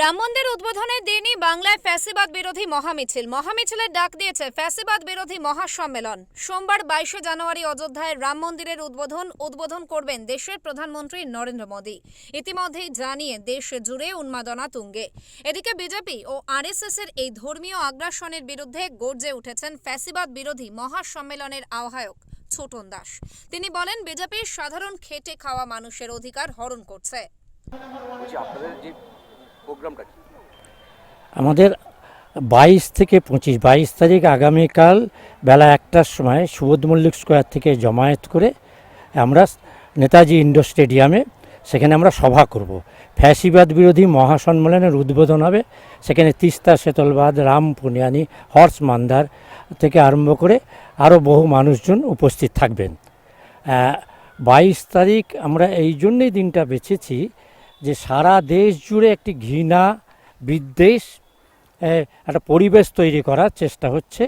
রাম মন্দির উদ্বোধনের দিনই বাংলায় ফ্যাসিবাদ বিরোধী মহামিছিল। মহামিছিলের ডাক দিয়েছে ফ্যাসিবাদ বিরোধী মহাসম্মেলন। সোমবার বাইশে জানুয়ারি অযোধ্যায় রাম মন্দিরের উদ্বোধন উদ্বোধন করবেন দেশের প্রধানমন্ত্রী নরেন্দ্র মোদী। ইতিমধ্যেই জানিয়ে দেশ জুড়ে উন্মাদনা তুঙ্গে। এদিকে বিজেপি ও আরএসএস এর এই ধর্মীয় আগ্রাসনের বিরুদ্ধে গর্জে উঠেছেন ফ্যাসিবাদ বিরোধী মহাসম্মেলনের আহ্বায়ক ছোটন দাস। তিনি বলেন, বিজেপি সাধারণ খেটে খাওয়া মানুষের অধিকার হরণ করছে। প্রোগ্রামটা কি? আমাদের বাইশ থেকে পঁচিশ, বাইশ তারিখ আগামীকাল বেলা একটার সময় সুবোধ মল্লিক স্কোয়ার থেকে জমায়েত করে আমরা নেতাজি ইন্ডোর স্টেডিয়ামে সেখানে আমরা সভা করব। ফ্যাসিবাদ বিরোধী মহাসম্মেলনের উদ্বোধন হবে। সেখানে তিস্তা, শেতলবাদ, রাম পুনিয়ানি, হর্স মান্দার থেকে আরম্ভ করে আরও বহু মানুষজন উপস্থিত থাকবেন। বাইশ তারিখ আমরা এই জন্যেই দিনটা বেছেছি যে সারা দেশ জুড়ে একটি ঘৃণা, বিদ্বেষ একটা পরিবেশ তৈরি করার চেষ্টা হচ্ছে।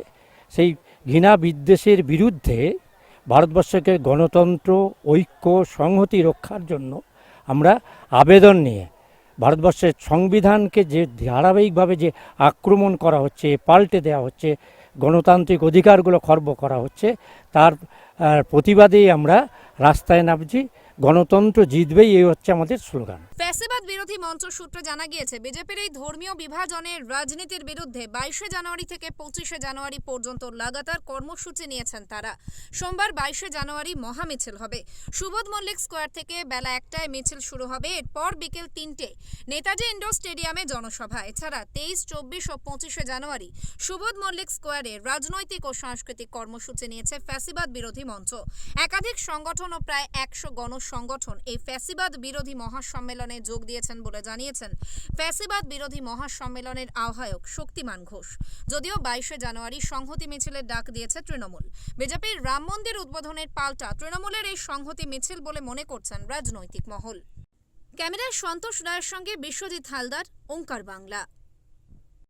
সেই ঘৃণা, বিদ্বেষের বিরুদ্ধে ভারতবর্ষকে গণতন্ত্র, ঐক্য, সংহতি রক্ষার জন্য আমরা আবেদন নিয়ে ভারতবর্ষের সংবিধানকে যে ধারাবাহিকভাবে যে আক্রমণ করা হচ্ছে, পাল্টে দেওয়া হচ্ছে, গণতান্ত্রিক অধিকারগুলো খর্ব করা হচ্ছে, তার প্রতিবাদেই আমরা রাস্তায় নামছি। গণতন্ত্র জিতবেই এই হচ্ছে আমাদের স্লোগান। ফ্যাসিবাদ বিরোধী মঞ্চ সূত্রে জানা গিয়েছে, বিজেপির এই ধর্মীয় বিভাজনের রাজনীতির বিরুদ্ধে বাইশে জানুয়ারি থেকে পঁচিশে জানুয়ারি পর্যন্ত লাগাতার কর্মসূচি নিয়েছেন তারা। সোমবার বাইশে জানুয়ারি মহামিছিল হবে। সুবোধ মল্লিক স্কোয়ার থেকে বেলা একটায় মিছিল শুরু হবে, এরপর বিকেল তিনটে। নেতাজি ইন্ডোর স্টেডিয়ামে জনসভা। এছাড়া তেইশ, চব্বিশ ও পঁচিশে জানুয়ারি সুবোধ মল্লিক স্কোয়ারে রাজনৈতিক ও সাংস্কৃতিক কর্মসূচি নিয়েছে ফ্যাসিবাদ বিরোধী মঞ্চ। একাধিক সংগঠন ও প্রায় একশো গণসংগঠন এই ফ্যাসিবাদ বিরোধী মহাসম্মেলনে যোগ দিয়েছেন বলে জানিয়েছেন ফ্যাসিবাদ বিরোধী মহাসম্মেলনের আহ্বায়ক শক্তিমান ঘোষ। যদিও বাইশে জানুয়ারি সংহতি মিছিলের ডাক দিয়েছে তৃণমূল। বিজেপির রাম মন্দির উদ্বোধনের পাল্টা তৃণমূলের এই সংহতি মিছিল বলে মনে করছেন রাজনৈতিক মহল। ক্যামেরায় সন্তোষ রায়ের সঙ্গে বিশ্বজিৎ হালদার, ওঙ্কার বাংলা।